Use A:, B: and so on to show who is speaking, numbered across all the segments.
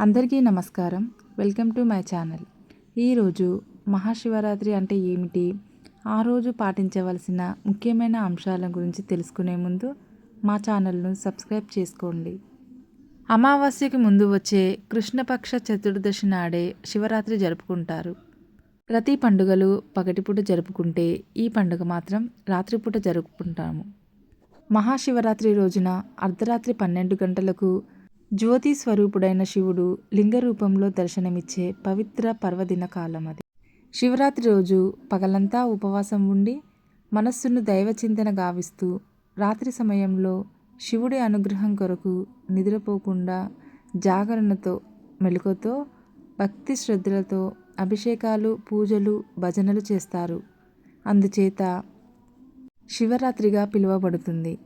A: అందరికీ నమస్కారం. Welcome to my channel. ఈరోజు మహాశివరాత్రి అంటే ఏమిటి? ఆ రోజు పాటించవలసిన ముఖ్యమైన అంశాల గురించి తెలుసుకునే ముందు మా ఛానల్ను సబ్స్క్రైబ్ చేసుకోండి. అమావాస్యకి ముందు వచ్చే కృష్ణపక్ష చతుర్దశి నాడే శివరాత్రి జరుపుకుంటారు. ప్రతి పండుగలు పగటిపూట జరుపుకుంటే ఈ పండుగ మాత్రం రాత్రిపూట జరుపుకుంటాము. మహాశివరాత్రి రోజున అర్ధరాత్రి పన్నెండు గంటలకు జ్యోతి స్వరూపుడైన శివుడు లింగ రూపంలో దర్శనమిచ్చే పవిత్ర పర్వదిన కాలం అది. శివరాత్రి రోజు పగలంతా ఉపవాసం ఉండి మనస్సును దైవచింతన గావిస్తూ రాత్రి సమయంలో శివుడి అనుగ్రహం కొరకు నిద్రపోకుండా జాగరణతో మెలకుతో భక్తి శ్రద్ధలతో అభిషేకాలు పూజలు భజనలు చేస్తారు. అందుచేత శివరాత్రిగా పిలువబడుతుంది.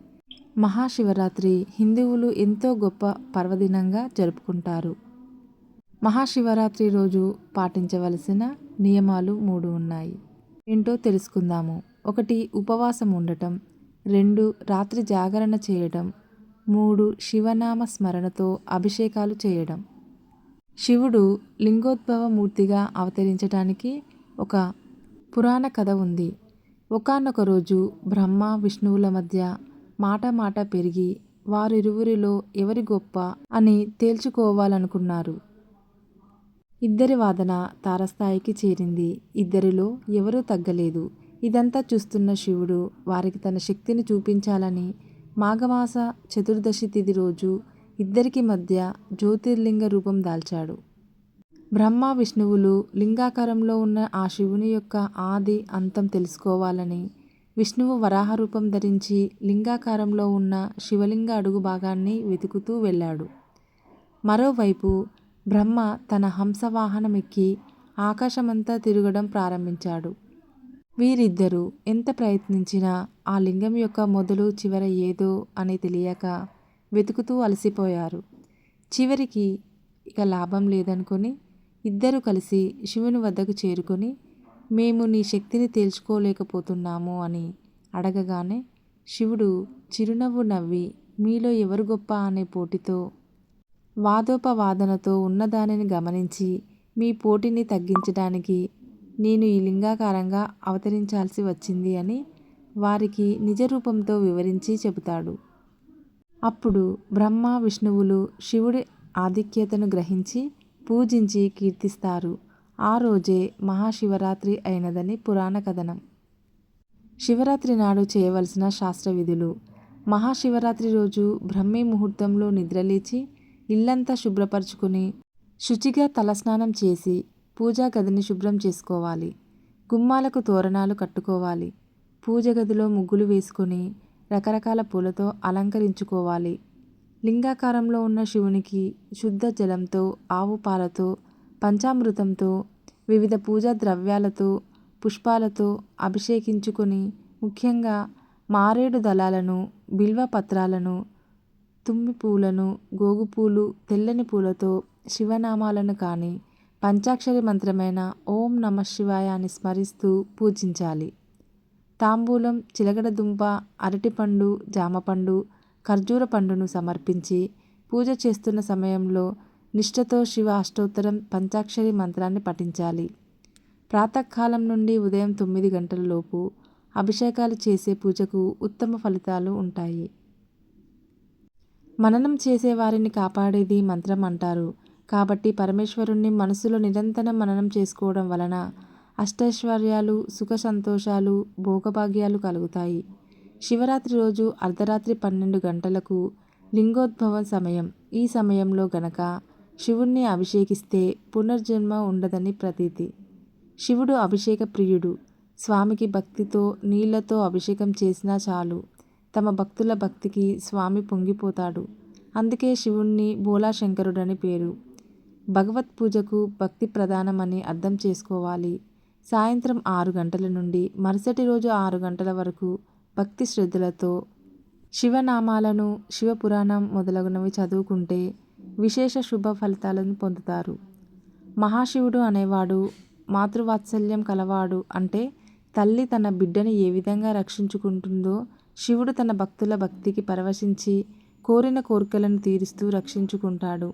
A: మహాశివరాత్రి హిందువులు ఎంతో గొప్ప పర్వదినంగా జరుపుకుంటారు. మహాశివరాత్రి రోజు పాటించవలసిన నియమాలు మూడు ఉన్నాయి. ఏంటో తెలుసుకుందాము. ఒకటి ఉపవాసం ఉండటం. రెండు రాత్రి జాగరణ చేయడం మూడు శివనామ స్మరణతో అభిషేకాలు చేయడం. శివుడు లింగోద్భవ మూర్తిగా అవతరించడానికి ఒక పురాణ కథ ఉంది. ఒకనొక రోజు బ్రహ్మ విష్ణువుల మధ్య మాట మాట పెరిగి వారిరువురిలో ఎవరి గొప్ప అని తేల్చుకోవాలనుకున్నారు. ఇద్దరి వాదన తారస్థాయికి చేరింది. ఇద్దరిలో ఎవరూ తగ్గలేదు. ఇదంతా చూస్తున్న శివుడు వారికి తన శక్తిని చూపించాలని మాఘమాస చతుర్దశి తిథి రోజు ఇద్దరికి మధ్య జ్యోతిర్లింగ రూపం దాల్చాడు. బ్రహ్మ విష్ణువులు లింగాకారంలో ఉన్న ఆ శివుని యొక్క ఆది అంతం తెలుసుకోవాలని విష్ణువు వరాహ రూపం ధరించి లింగాకారంలో ఉన్న శివలింగ అడుగు భాగాన్ని వెతుకుతూ వెళ్ళాడు. మరోవైపు బ్రహ్మ తన హంసవాహనమెక్కి ఆకాశమంతా తిరగడం ప్రారంభించాడు. వీరిద్దరూ ఎంత ప్రయత్నించినా ఆ లింగం యొక్క మొదలు చివర ఏదో అని తెలియక వెతుకుతూ అలసిపోయారు. చివరికి ఇక లాభం లేదనుకొని ఇద్దరు కలిసి శివుని వద్దకు చేరుకొని మేము నీ శక్తిని తేల్చుకోలేకపోతున్నాము అని అడగగానే శివుడు చిరునవ్వు నవ్వి మీలో ఎవరు గొప్ప అనే పోటీతో వాదోపవాదనతో ఉన్నదానిని గమనించి మీ పోటీని తగ్గించడానికి నేను ఈ లింగాకారంగా అవతరించాల్సి వచ్చింది అని వారికి నిజ రూపంతో వివరించి చెబుతాడు. అప్పుడు బ్రహ్మ విష్ణువులు శివుడి ఆధిక్యతను గ్రహించి పూజించి కీర్తిస్తారు. ఆ రోజే మహాశివరాత్రి అయినదని పురాణ కథనం. శివరాత్రి నాడు చేయవలసిన శాస్త్ర విధులు మహాశివరాత్రి రోజు బ్రహ్మీ ముహూర్తంలో నిద్రలేచి ఇల్లంతా శుభ్రపరుచుకుని శుచిగా తలస్నానం చేసి పూజా గదిని శుభ్రం చేసుకోవాలి. గుమ్మాలకు తోరణాలు కట్టుకోవాలి. పూజ గదిలో ముగ్గులు వేసుకొని రకరకాల పూలతో అలంకరించుకోవాలి. లింగాకారంలో ఉన్న శివునికి శుద్ధ జలంతో ఆవు పాలతో పంచామృతంతో వివిధ పూజా ద్రవ్యాలతో పుష్పాలతో అభిషేకించుకొని ముఖ్యంగా మారేడు దళాలను బిల్వ పత్రాలను తుమ్మి పూలను గోగు పూలు తెల్లని పూలతో శివనామాలను కానీ పంచాక్షరి మంత్రమైన ఓం నమ శివాయ అని స్మరిస్తూ పూజించాలి. తాంబూలం చిలగడ దుంప అరటిపండు జామపండు ఖర్జూర పండును సమర్పించి పూజ చేస్తున్న సమయంలో నిష్ఠతో శివ అష్టోత్తరం పంచాక్షరి మంత్రాన్ని పఠించాలి. ప్రాతకాలం నుండి ఉదయం తొమ్మిది గంటల లోపు అభిషేకాలు చేసే పూజకు ఉత్తమ ఫలితాలు ఉంటాయి. మననం చేసే వారిని కాపాడేది మంత్రం అంటారు. కాబట్టి పరమేశ్వరుణ్ణి మనసులో నిరంతరం మననం చేసుకోవడం వలన అష్టైశ్వర్యాలు సుఖ సంతోషాలు భోగభాగ్యాలు కలుగుతాయి. శివరాత్రి రోజు అర్ధరాత్రి పన్నెండు గంటలకు లింగోద్భవం సమయం. ఈ సమయంలో గనక శివుణ్ణి అభిషేకిస్తే పునర్జన్మ ఉండదని ప్రతీతి. శివుడు అభిషేక ప్రియుడు స్వామికి భక్తితో నీళ్ళతో అభిషేకం చేసినా చాలు. తమ భక్తుల భక్తికి స్వామి పొంగిపోతాడు. అందుకే శివుణ్ణి బోలాశంకరుడని పేరు. భగవత్ పూజకు భక్తి ప్రధానమని అర్థం చేసుకోవాలి. సాయంత్రం ఆరు గంటల నుండి మరుసటి రోజు ఆరు గంటల వరకు భక్తి శ్రద్ధలతో శివనామాలను శివపురాణం మొదలగునవి చదువుకుంటే విశేష శుభ ఫలితాలను పొందుతారు. మహాశివుడు అనేవాడు మాతృవాత్సల్యం కలవాడు అంటే తల్లి తన బిడ్డని ఏ విధంగా రక్షించుకుంటుందో శివుడు తన భక్తుల భక్తికి పరవశించి కోరిన కోరికలను తీరుస్తూ రక్షించుకుంటాడు.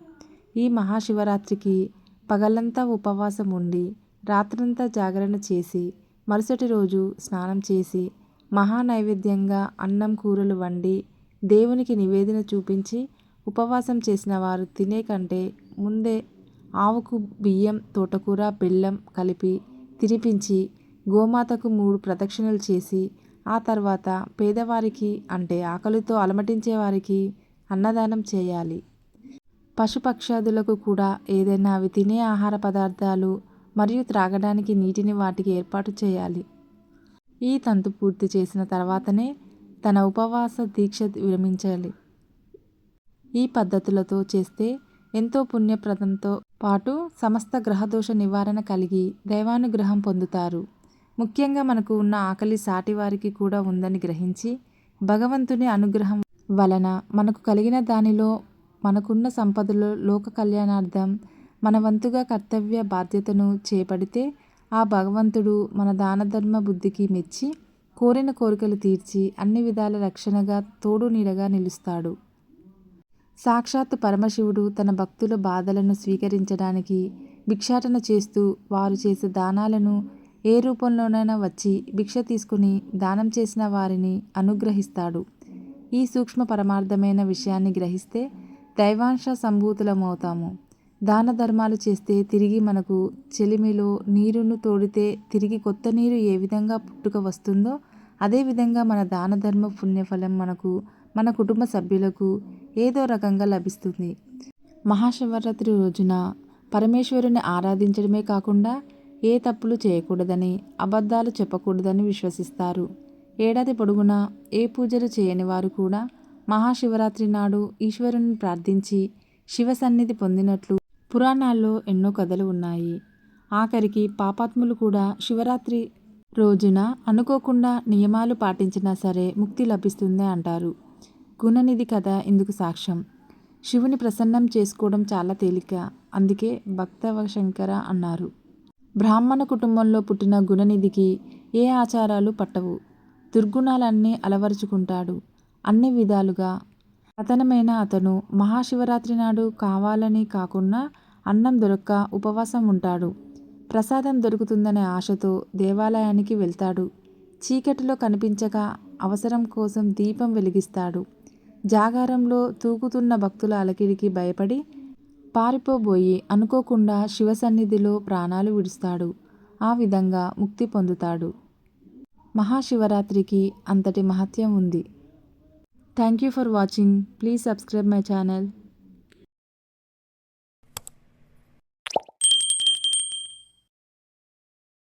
A: ఈ మహాశివరాత్రికి పగలంతా ఉపవాసం ఉండి రాత్రంతా జాగరణ చేసి మరుసటి రోజు స్నానం చేసి మహా నైవేద్యంగా అన్నం కూరలు వండి దేవునికి నివేదన చూపించి ఉపవాసం చేసిన వారు తినే కంటే ముందే ఆవుకు బియ్యం తోటకూర బెల్లం కలిపి తినిపించి గోమాతకు మూడు ప్రదక్షిణలు చేసి ఆ తర్వాత పేదవారికి అంటే ఆకలితో అలమటించే వారికి అన్నదానం చేయాలి. పశుపక్షాదులకు కూడా ఏదైనా అవి తినే ఆహార పదార్థాలు మరియు త్రాగడానికి నీటిని వాటికి ఏర్పాటు చేయాలి. ఈ తంతు పూర్తి చేసిన తర్వాతనే తన ఉపవాస దీక్ష విరమించాలి. ఈ పద్ధతులతో చేస్తే ఎంతో పుణ్యప్రదంతో పాటు సమస్త గ్రహదోష నివారణ కలిగి దైవానుగ్రహం పొందుతారు. ముఖ్యంగా మనకు ఉన్న ఆకలి సాటివారికి కూడా ఉందని గ్రహించి భగవంతుని అనుగ్రహం వలన మనకు కలిగిన దానిలో మనకున్న సంపదలో లోక కళ్యాణార్థం మన వంతుగా కర్తవ్య బాధ్యతను చేపడితే ఆ భగవంతుడు మన దానధర్మ బుద్ధికి మెచ్చి కోరిన కోరికలు తీర్చి అన్ని విధాల రక్షణగా తోడు నీడగా నిలుస్తాడు. సాక్షాత్ పరమశివుడు తన భక్తుల బాధలను స్వీకరించడానికి భిక్షాటన చేస్తూ వారు చేసే దానాలను ఏ రూపంలోనైనా వచ్చి భిక్ష తీసుకుని దానం చేసిన వారిని అనుగ్రహిస్తాడు. ఈ సూక్ష్మ పరమార్థమైన విషయాన్ని గ్రహిస్తే దైవాంశ సంభూతులమవుతాము. దాన ధర్మాలు చేస్తే తిరిగి మనకు చెలిమిలో నీరును తోడితే తిరిగి కొత్త నీరు ఏ విధంగా పుట్టుక వస్తుందో అదేవిధంగా మన దాన ధర్మ పుణ్యఫలం మనకు మన కుటుంబ సభ్యులకు ఏదో రకంగా లభిస్తుంది. మహాశివరాత్రి రోజున పరమేశ్వరుని ఆరాధించడమే కాకుండా ఏ తప్పులు చేయకూడదని అబద్ధాలు చెప్పకూడదని విశ్వసిస్తారు. ఏడాది పొడుగునా ఏ పూజలు చేయని వారు కూడా మహాశివరాత్రి నాడు ఈశ్వరుని ప్రార్థించి శివ సన్నిధి పొందినట్లు పురాణాల్లో ఎన్నో కథలు ఉన్నాయి. ఆఖరికి పాపాత్ములు కూడా శివరాత్రి రోజున అనుకోకుండా నియమాలు పాటించినా సరే ముక్తి లభిస్తుంది అంటారు. గుణనిధి కథ ఇందుకు సాక్ష్యం. శివుని ప్రసన్నం చేసుకోవడం చాలా తేలిక అందుకే భక్తవ శంకర అన్నారు. బ్రాహ్మణ కుటుంబంలో పుట్టిన గుణనిధికి ఏ ఆచారాలు పట్టవు. దుర్గుణాలన్నీ అలవరుచుకుంటాడు. అన్ని విధాలుగా అతనమైన అతను మహాశివరాత్రి నాడు కావాలని కాకుండా అన్నం దొరక్క ఉపవాసం ఉంటాడు. ప్రసాదం దొరుకుతుందనే ఆశతో దేవాలయానికి వెళ్తాడు. చీకటిలో కనిపించక అవసరం కోసం దీపం వెలిగిస్తాడు. జాగారంలో తూకుతున్న భక్తుల అలకిడికి భయపడి పారిపోబోయి అనుకోకుండా శివ సన్నిధిలో ప్రాణాలు విడుస్తాడు. ఆ విధంగా ముక్తి పొందుతాడు. మహాశివరాత్రికి అంతటి మహత్యం ఉంది. Thank you for watching please subscribe my channel